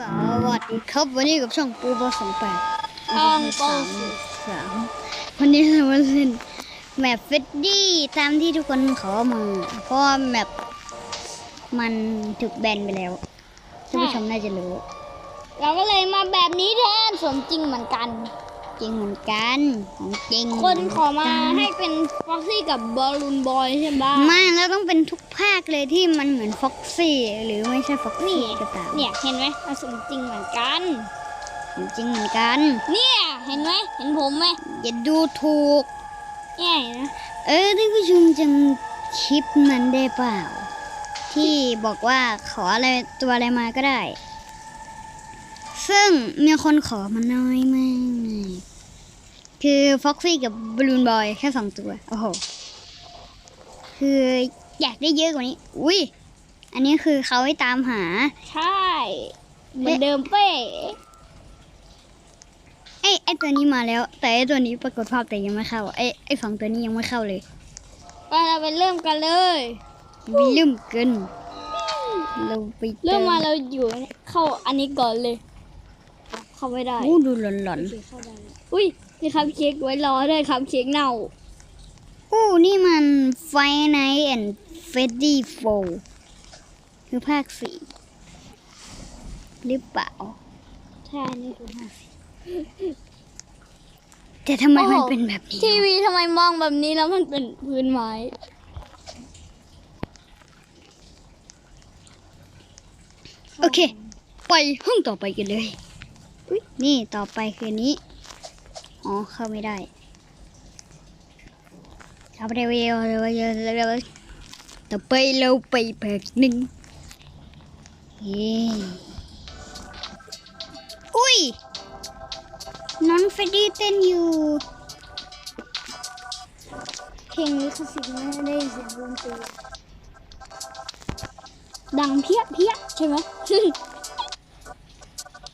สวัสดีครับวันนี้กับช่องปูบอสองแปดช่องปูสามสามวันนี้เรามาเล่นแมปเฟดดี้ตามที่ทุกคนขอมาเพราะว่าแมปมันถูกแบนไปแล้วท่านผู้ชมน่าจะรู้ เราก็เลยมาแบบนี้แทนสมจริงเหมือนกัน จริงเหมือนกัน ของจริงคนขอมาให้เป็นฟ็อกซี่กับบอลลูนบอยใช่ไหมไม่แล้วต้องเป็นทุกภาคเลยที่มันเหมือนฟ็อกซี่หรือไม่ใช่ฟ็อกซี่ก็ตามเนี่ยเห็นไหมมันสมจริงเหมือนกันของจริงเหมือนกัน เนี่ยเห็นไหมเห็นผมไหมอย่าดูถูกเนี่ยเห็นไหมเออท่านผู้ชมจำคลิปนั้นได้เปล่า ที่บอกว่าขออะไรตัวอะไรมาก็ได้ซึ่งมีคนขอมาน้อยมาก คือฟ็อกซี่กับบลูนบอยแค่สองตัว โอ้โห คืออยากได้เยอะกว่านี้ อุ้ย อันนี้คือเขาให้ตามหา ใช่ เหมือนเดิมเป๊ะไอ้ไอ้ตัวนี้มาแล้ว แต่ไอ้ตัวนี้ปรากฏภาพแต่ยังไม่เข้า ไอ้ไอ้สองตัวนี้ยังไม่เข้าเลยไปเราไปเริ่มกันเลยวิลลุ่มเกิน เราไปเริ่มมาเราอยู่เข้าอันนี้ก่อนเลย เข้าไม่ได้โอ้ดูหลอนโอเคเข้าได้แล้วอุ้ย มีคัพเค้กไว้รอด้วยคัพเค้กเน่าๆโอ้นี่มันไฟไนท์แอนด์เฟดดี้โฟคือภาคสี่หรือเปล่าใช่นี่คือแต่ทำไมโอ้โหมันเป็นแบบนี้ ทีวีทำไมมองแบบนี้แล้วมันเป็นพื้นไม้โอเค ไปห้องต่อไปกันเลยอุ๊ยนี่ต่อไปคืออนนี้ อ๋อ เข้าไม่ได้เข้าไปเร็วเร็วเร็วเร็วเร็วต่อไปเราไปแบกหนึ่งเย้อุ้ยน้องเฟดดี้เต้นอยู่เพลงนี้คือสิ่งไม่ได้เสียงดนตรีดังเพี้ยเพี้ยใช่ไหม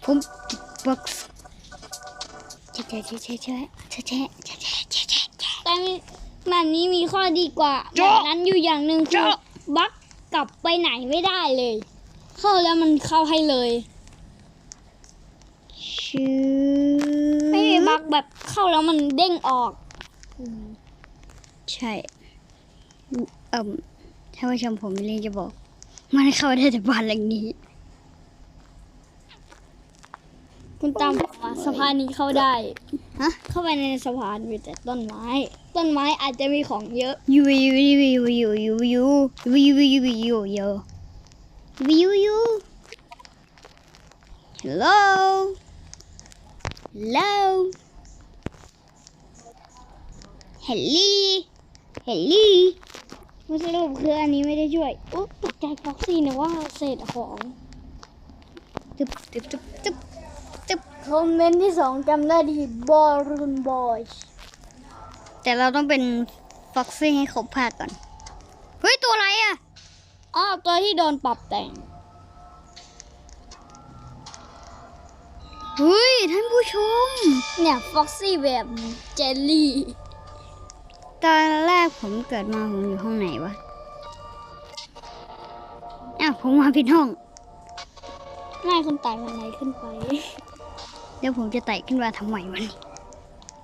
ผมบ็อกซ์ ช่แช่แช่แช่แช่แช่แช่แช่แช่แช่แช่แช่แต่แบบนี้มีข้อดีกว่าแบบนั้นอยู่อย่างหนึ่งคือโจ๊ะบักกลับไปไหนไม่ได้เลย เข้าแล้วมันเข้าให้เลยชื่อไม่มีบักแบบเข้าแล้วมันเด้งออกใช่เอ่มถ้าผู้ชมผมไม่เรียนจะบอก มันเข้าได้แต่บ้านหลังนี้ คุณตามผมมาสะพานนี้เข้าได้ ฮะ เข้าไปในสะพานมีแต่ต้นไม้ ต้นไม้อาจจะมีของเยอะยูยูยูยูยูยูยูยูยูยูยูยูยูยูยู hello hello hello hello มันสรุปคืออันนี้ไม่ได้ช่วยอุ๊ยตกใจฟ็อกซี่นะว่าเศษของตึบตึบตึบตึบตึบ คอมเมนต์ที่สองจำได้ดีบอลลูนบอยแต่เราต้องเป็นฟ็อกซี่ให้ครบภาคก่อน เฮ้ย ตัวอะไรอะอ้าวตัวที่โดนปรับแต่ง เฮ้ย ท่านผู้ชม เนี่ยฟ็อกซี่แบบเจลลี่ตอนแรกผมเกิดมาผมอยู่ห้องไหนวะอ้าวผมมาผิดห้องง่ายคนไต่บันไดขึ้นไป เดี๋ยวผมจะไต่ขึ้นมาทำไมวันนี้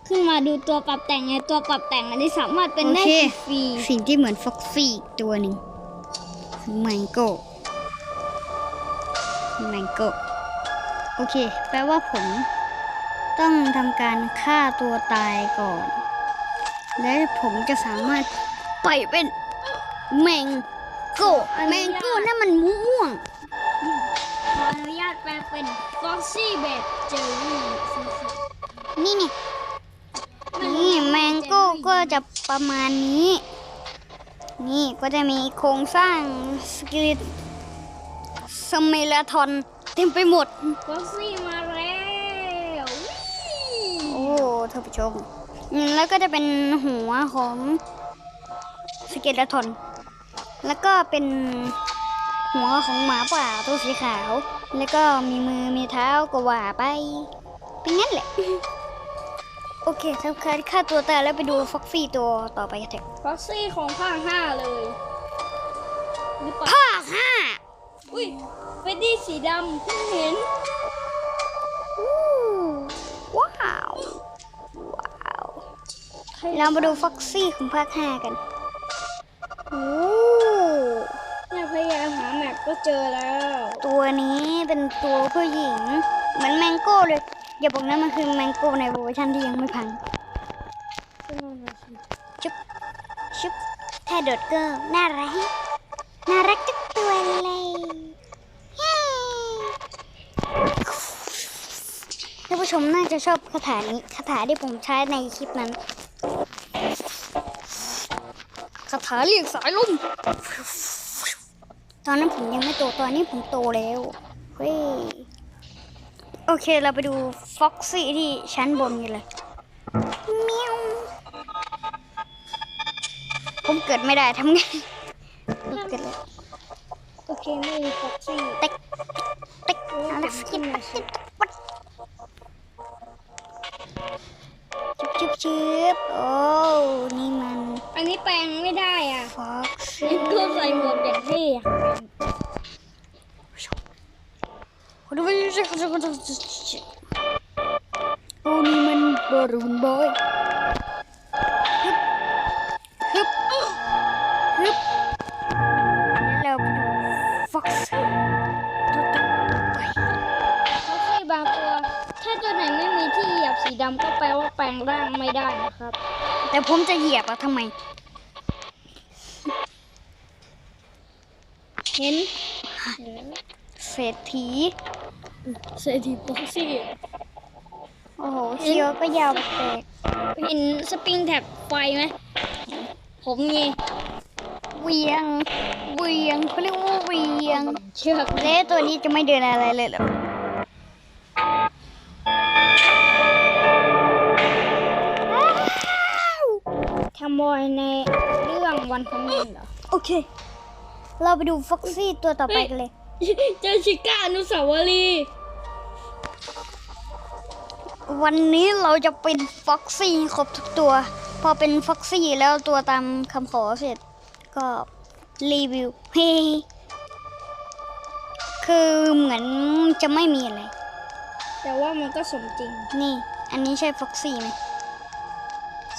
ขึ้นมาดูตัวปรับแต่งไงตัวปรับแต่งอันนี้สามารถเป็นได้โอเคฟรีสิ่งที่เหมือนฟ็อกซี่อีกตัวหนึ่งแมงโก้แมงโก้โอเค แปลว่าผมต้องทำการฆ่าตัวตายก่อน และผมจะสามารถไปเป็นแมงโก้แมงโก้นั่นมันม่วง ขออนุญาตแปลเป็นฟ็อกซี่แบบเจลลี่ๆนี่นี่นี่แมงโก้ก็จะประมาณนี้ นี่ก็จะมีโครงสร้างสกิลิตสเมลาทอนเต็มไปหมดฟ็อกซี่มาแล้วโอ้ท่านผู้ชมอืมแล้วก็จะเป็นหัวของสเกเลทอนแล้วก็เป็น หัวของหมาป่าตัวสีขาว แล้วก็มีมือมีเท้าก็ว่าไปเป็นงั้นแหละ โอเคทำการฆ่าตัวตายแล้วไปดูฟ็อกฟี่ตัวต่อไปกันเถอะฟ็อกซี่ของภาคห้าเลยหรือเปล่าภาคห้าอุ้ยเฟดดี้สีดำเพิ่งเห็นว้าว ว้าว เรามาดูฟ็อกซี่ของภาคห้ากันโอ้ ก็เจอแล้ว ตัวนี้เป็นตัวผู้หญิง เหมือนแมงโก้เลย อย่าบอกนะมันคือแมงโก้ในเวอร์ชันที่ยังไม่พังชุบชุบถ้าโดดก็น่ารักน่ารักทุกตัวเลยเย้ท่านผู้ชมน่าจะชอบคาถานี้คาถาที่ผมใช้ในคลิปนั้นคาถาเรียกสายลม ตอนนั้นผมยังไม่โตตอนนี้ผมโตแล้วเฮ้ยโอเคเราไปดูฟ็อกซี่ที่ชั้นบนกันเลยเมียวผมเกิดไม่ได้ทำไงเกิดเลยโอเคไม่มีฟ็อกซี่ติ๊กติ๊กเอาละสกิปปัดติ๊กปัดจุบจุบจุบโอ้นี่มัน อันนี้แปลงไม่ได้อะฟ็อกซี่นี่ก็ใส่หมวกอย่าง เท่อะโอ้นี่มันบอรูนบอยฮึบฮึบฮึบแล้วเราไปดูฟ็อกซี่ตัวต่อไปฟ็อกซี่บางตัว ถ้าตัวไหนไม่มีที่เหยียบสีดำก็แปลว่าแปลงร่างไม่ได้นะครับ แต่ผมจะเหยียบอะทำไม เห็นเศรษฐี เศรษฐีฟ็อกซี่โอ้โหเชียวก็ยาวแปลกเห็นสปริงแท็บไฟไหม ผมไงเวียงเวียงเขาเรียกว่าเวียง เชือกเละตัวนี้จะไม่เดินอะไรเลยเหรออ้าวขโมยในเรื่องวันคอมเมนเหรอ โอเค เราไปดูฟ็อกซี่ตัวต่อไปกันเลย เจอชิก้าอนุสาวรีย์วันนี้เราจะเป็นฟ็อกซี่ครบทุกตัว พอเป็นฟ็อกซี่แล้วตัวตามคำขอเสร็จ ก็รีวิวเฮ้คือเหมือนจะไม่มีอะไร แต่ว่ามันก็สมจริง นี่ อันนี้ใช่ฟ็อกซี่ไหม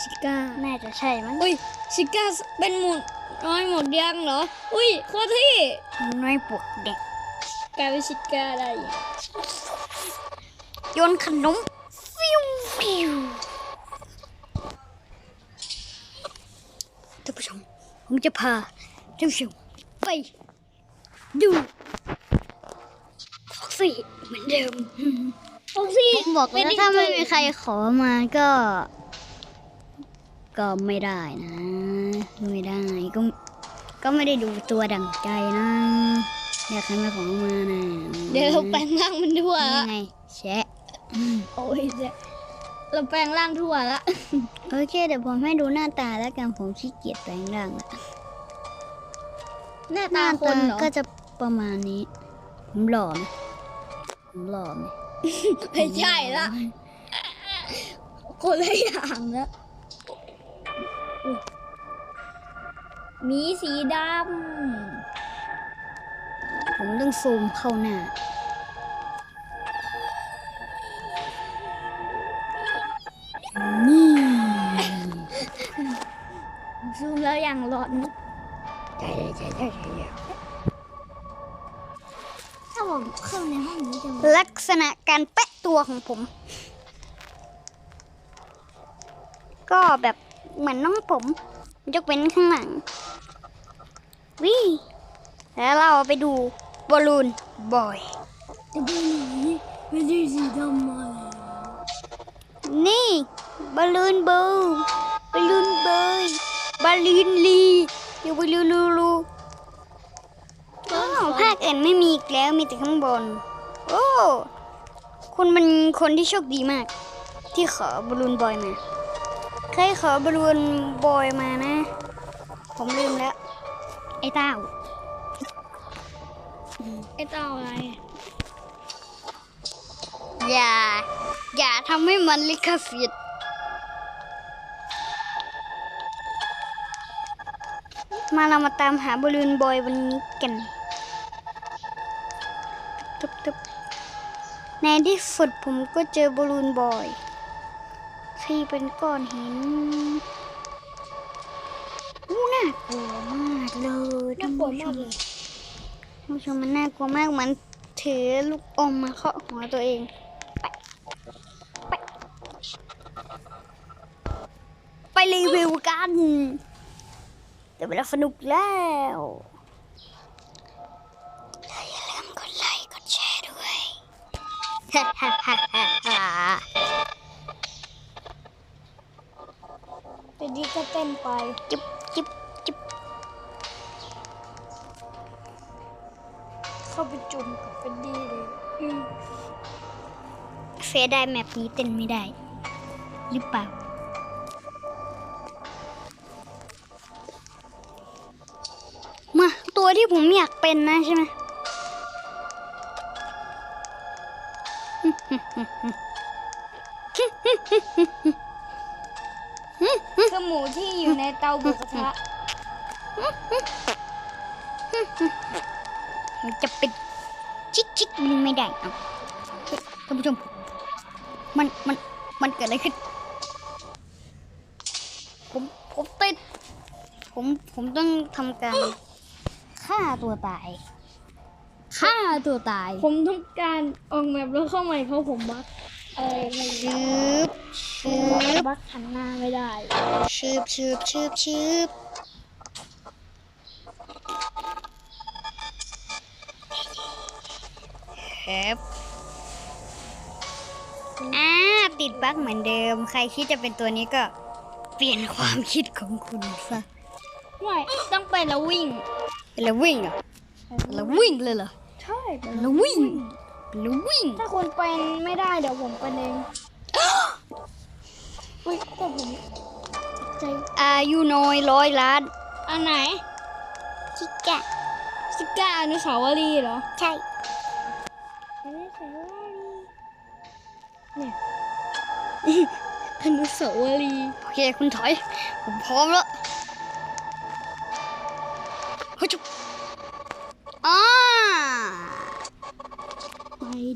ชิก้า น่าจะใช่มั้งอุ้ยชิก้าเป็นหมุด น้อยหมดยังเหรอ อุ้ยโคตรที่น้อยปวกเด็กกลายเป็นชิก้าได้อีกโยนขนมฟิวฟิวท่านผู้ชมผมจะพาท่านผู้ชมไป ดูฟ็อกซี่เหมือนเดิมฟ็อกซี่ผมบอกแล้วถ้าไม่มีใครขอมาก็ ก็ไม่ได้นะ ไม่ได้ก็ก็ไม่ได้ดูตัวดังใจนะอยากให้มาขอมานะเดี๋ยวเราแปลงร่างมันทั่วนี่ละไงแชะอืมโอ้ยเดี๋ยวเราแปลงร่างทั่วละโอเคเดี๋ยวผมให้ดูหน้าตาแล้วกันผมขี้เกียจแปลงร่างละหน้าหตาน้าคตานเหรอก็จะประมาณนี้ ผมหล่อไหมผมหล่อไหมไม่ใช่ละคนละอย่างละ มีสีดผมต้องซูมเข้าหน้า นี่ำซูมแล้วอย่างหลอนใช่ใช่ใช่ใช่ถ้าผมเข้าในห้องนี้จะลักษณะการแปะตัวของผม ก็แบบเหมือนน้องผม ยกเว้นข้างหลังวิแล้วเราไปดูบอลลูนบอยจะดูหมีไม่ใช่สีดำมาแล้วนี่บอลลูนบูบอลลูนบอยบอลลูนลีอยู่บอลลูนลูลูอ้ภาคอื่นไม่มีอีกแล้วมีแต่ข้างบน โอ้คุณเป็นคนที่โชคดีมาก ที่ขอบอลลูนบอยมา ใครขอบอลลูนบอยมานะ ผมลืมแล้ว ไอ้เต้า ไอ้เต้าอะไร อย่า อย่าทำให้มันลิขสิทธิ์มาเรามาตามหาบอลลูนบอยวันนี้กันในที่สุดผมก็เจอบอลลูนบอย ที่เป็นก้อนหินอู้น่ากลัวมากเลยน่ากลัวมากเลยท่านผู้ชมมันน่ากลัวมากเหมือนถือลูกอมมาเคาะหัวตัวเองไปไปไปรีวิวกันเดี๋ยวเวลาสนุกแล้วอย่าลืมกดไลค์กดแชร์ด้วยฮ่าฮ่าฮ่าฮ่า ฮ่าแต่ดีก็เต้นไปจุ๊บจุ๊บจุ๊บเข้าไปจุ่มกับเฟนดี้เลยอืมเฟซได้แมปนี้เต้นไม่ได้ หรือเปล่ามาตัวที่ผมอยากเป็นนะใช่ไหมคือ หมูที่อยู่ในเตาหมูกระทะมันจะเป็นชิกชิกมันไม่ได้เอาเฮ้ยท่านผู้ชม มันมันมันเกิดอะไรขึ้น ผมผมติดผมผมต้องทำการฆ่าตัวตายฆ่าตัวตาย ผมต้องการออกแบบแล้วเข้าใหม่เพราะผมบักอะไรไม่ ชืบชืรู้บบักหันหน้าไม่ได้ชืบชืบชืบชืบครับอ่าติดบั๊กเหมือนเดิม ใครคิดจะเป็นตัวนี้ก็ เปลี่ยนความคิดของคุณซะไม่ต้องไปแล้ววิ่งเป็นแล้ววิ่งเหรอเป็นแล้ววิ่งเลยเหรอ ใช่ไปเป็นแล้ววิ่งเป็นแล้ววิ่งถ้าคุณเป็นไม่ได้เดี๋ยวผมเป็นเองอุ้ยแต่ผมใจอายุน้อยร้อยล้าน อันไหนชิกะสก้าอนุสาวรีย์เหรอ ใช่อนุสาวรีย์เนี่ยอนุสาวรีย์โอเคคุณถอย ผมพร้อมแล้ว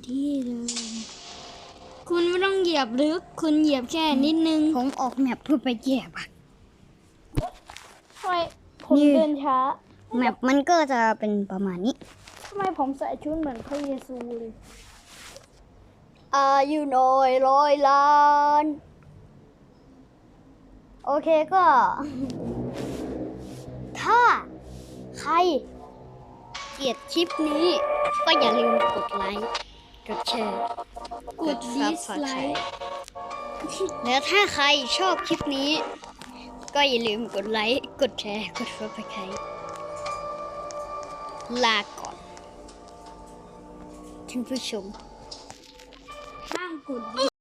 ที่เดิมคุณไม่ต้องเหยียบลึก คุณเหยียบแค่นิดนึง ผมออกแมปเพื่อไปแย่บักทำไมผมนี่เดินช้าแมปมันก็จะเป็นประมาณนี้ทำไมผมใส่ชุดเหมือนพระเยซูเลยอายุน้อยร้อยล้าน โอเคก็ ถ้าใครเกลียดคลิปนี้ ก็อย่าลืมกดไลค์ กดแชร์กดดิสไลค์แล้วถ้าใครชอบคลิปนี้ ก็อย่าลืมกดไลค์ กดแชร์ กดซับสไครต์ลาก่อนท่านผู้ชมห้ามกด